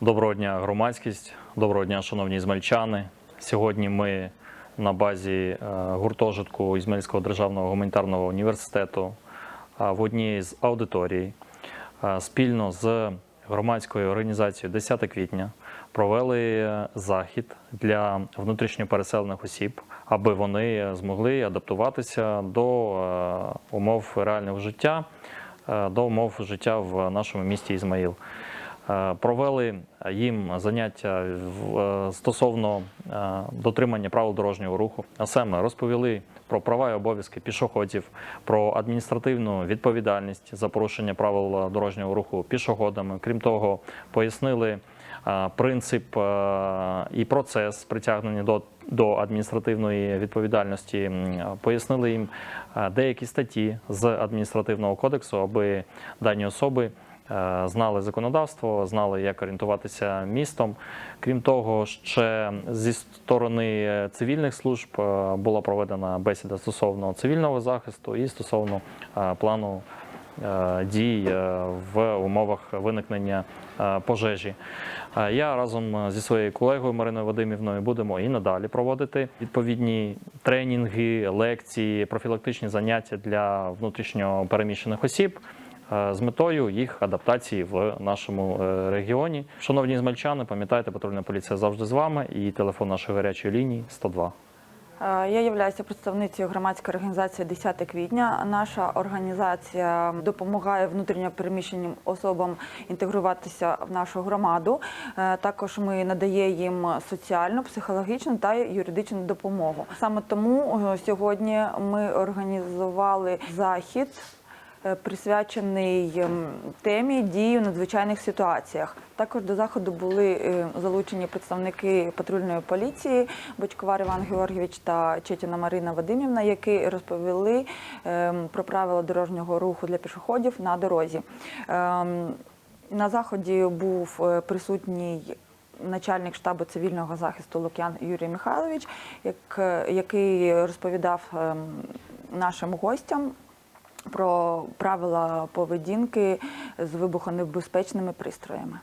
Доброго дня, громадськість. Доброго дня, шановні ізмельчани. Сьогодні ми на базі е, гуртожитку Ізмельського державного гуманітарного університету е, в одній з аудиторій е, спільно з громадською організацією 10 квітня провели захід для внутрішньопереселених осіб, аби вони змогли адаптуватися до умов реального життя, до умов життя в нашому місті Ізмаїл. Е, Провели їм заняття е, стосовно е, дотримання правил дорожнього руху, а саме розповіли про права і обов'язки пішоходів, про адміністративну відповідальність за порушення правил дорожнього руху пішоходами. Крім того, пояснили принцип і процес притягнення до. До адміністративної відповідальності пояснили їм деякі статті з адміністративного кодексу, аби дані особи знали законодавство, знали, як орієнтуватися містом. Крім того, ще зі сторони е, цивільних служб е, була проведена бесіда стосовно цивільного захисту і стосовно е, плану е, дій е, в умовах виникнення е, пожежі. Е, Я разом зі своєю колегою Мариною Вадимівною будемо і надалі проводити відповідні тренінги, лекції, профілактичні заняття для внутрішньо переміщених осіб. Е, З метою їх адаптації в нашому е, регіоні. Шановні змельчани, пам'ятайте, патрульна поліція завжди з вами і телефон нашої гарячої лінії 102. Е, Я являюся представницею громадської організації 10 квітня. Наша організація допомагає внутрішньо переміщеним особам інтегруватися в нашу громаду. Також ми надаємо їм соціальну, психологічну та юридичну допомогу. Саме тому сьогодні ми організували захід. Е, Присвячений ем, темі дії у надзвичайних ситуаціях. Також до заходу були е, залучені представники патрульної поліції Бочковар Іван Георгійович та Четіна Марина Вадимівна, які розповіли ем, про правила дорожнього руху для пішоходів на дорозі. Ем, На заході був е, присутній начальник штабу цивільного захисту Лук'ян Юрій Михайлович, як- який розповідав нашим гостям про правила поведінки з вибухонебезпечними пристроями.